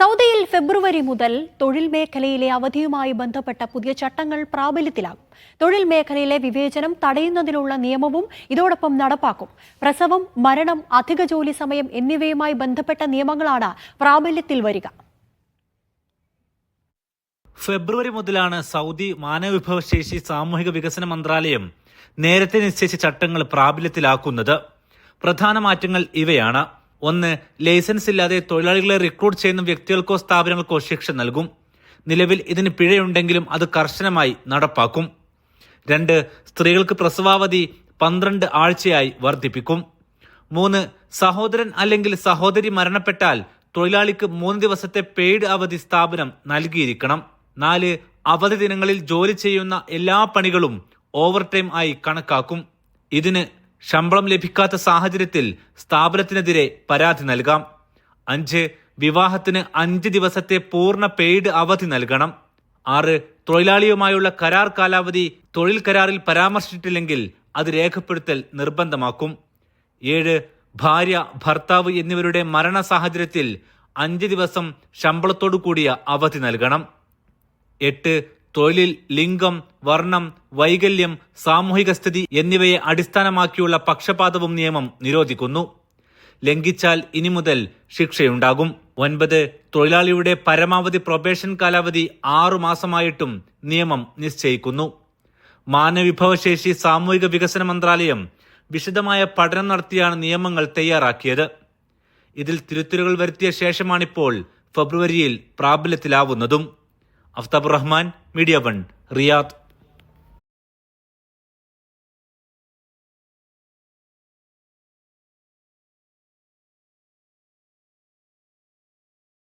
സൗദിയിൽ ഫെബ്രുവരി മുതൽ തൊഴിൽ മേഖലയിലെ അവധിയുമായി ബന്ധപ്പെട്ട പുതിയ ചട്ടങ്ങൾ പ്രാബല്യത്തിലാകും. തൊഴിൽ മേഖലയിലെ വിവേചനം തടയുന്നതിനുള്ള നിയമവും ഇതോടൊപ്പം നടപ്പാക്കും. പ്രസവം മരണം അധിക ജോലി സമയം എന്നിവയുമായി ബന്ധപ്പെട്ട നിയമങ്ങളാണ് പ്രാബല്യത്തിൽ വരിക. ഫെബ്രുവരി മുതലാണ് സൗദി മാനവവിഭവശേഷി സാമൂഹിക വികസന മന്ത്രാലയം നേരത്തെ നിശ്ചയിച്ച ചട്ടങ്ങൾ പ്രാബല്യത്തിലാക്കുന്നത്. പ്രധാന മാറ്റങ്ങൾ ഇവയാണ്. ഒന്ന് ലൈസൻസ് ഇല്ലാതെ തൊഴിലാളികളെ റിക്രൂട്ട് ചെയ്യുന്ന വ്യക്തികൾക്കോ സ്ഥാപനങ്ങൾക്കോ ശിക്ഷ നൽകും. നിലവിൽ ഇതിന് പിഴയുണ്ടെങ്കിലും അത് കർശനമായി നടപ്പാക്കും. രണ്ട് സ്ത്രീകൾക്ക് പ്രസവാവധി പന്ത്രണ്ട് ആഴ്ചയായി വർദ്ധിപ്പിക്കും. മൂന്ന് സഹോദരൻ അല്ലെങ്കിൽ സഹോദരി മരണപ്പെട്ടാൽ തൊഴിലാളിക്ക് മൂന്ന് ദിവസത്തെ പെയ്ഡ് അവധി സ്ഥാപനം നൽകിയിരിക്കണം. നാല് അവധി ദിനങ്ങളിൽ ജോലി ചെയ്യുന്ന എല്ലാ പണികളും ഓവർ ടൈം ആയി കണക്കാക്കും. ഇതിന് ശമ്പളം ലഭിക്കാത്ത സാഹചര്യത്തിൽ സ്ഥാപനത്തിനെതിരെ പരാതി നൽകാം. അഞ്ച് വിവാഹത്തിന് അഞ്ച് ദിവസത്തെ പൂർണ പെയ്ഡ് അവധി നൽകണം. ആറ് തൊഴിലാളിയുമായുള്ള കരാർ കാലാവധി തൊഴിൽ കരാറിൽ പരാമർശിച്ചിട്ടില്ലെങ്കിൽ അത് രേഖപ്പെടുത്തൽ നിർബന്ധമാക്കും. ഏഴ് ഭാര്യ ഭർത്താവ് എന്നിവരുടെ മരണ സാഹചര്യത്തിൽ അഞ്ച് ദിവസം ശമ്പളത്തോടു കൂടിയ അവധി നൽകണം. എട്ട് തൊഴിലിൽ ലിംഗം വർണം വൈകല്യം സാമൂഹിക സ്ഥിതി എന്നിവയെ അടിസ്ഥാനമാക്കിയുള്ള പക്ഷപാതവും നിയമം നിരോധിക്കുന്നു. ലംഘിച്ചാൽ ഇനി മുതൽ ശിക്ഷയുണ്ടാകും. ഒൻപത് തൊഴിലാളിയുടെ പരമാവധി പ്രൊബേഷൻ കാലാവധി ആറു മാസമായിട്ടും നിയമം നിശ്ചയിക്കുന്നു. മാനവിഭവശേഷി സാമൂഹിക വികസന മന്ത്രാലയം വിശദമായ പഠനം നടത്തിയാണ് നിയമങ്ങൾ തയ്യാറാക്കിയത്. ഇതിൽ തിരുത്തലുകൾ വരുത്തിയ ശേഷമാണിപ്പോൾ ഫെബ്രുവരിയിൽ പ്രാബല്യത്തിലാവുന്നതും. Aftab Rahman media one Riyadh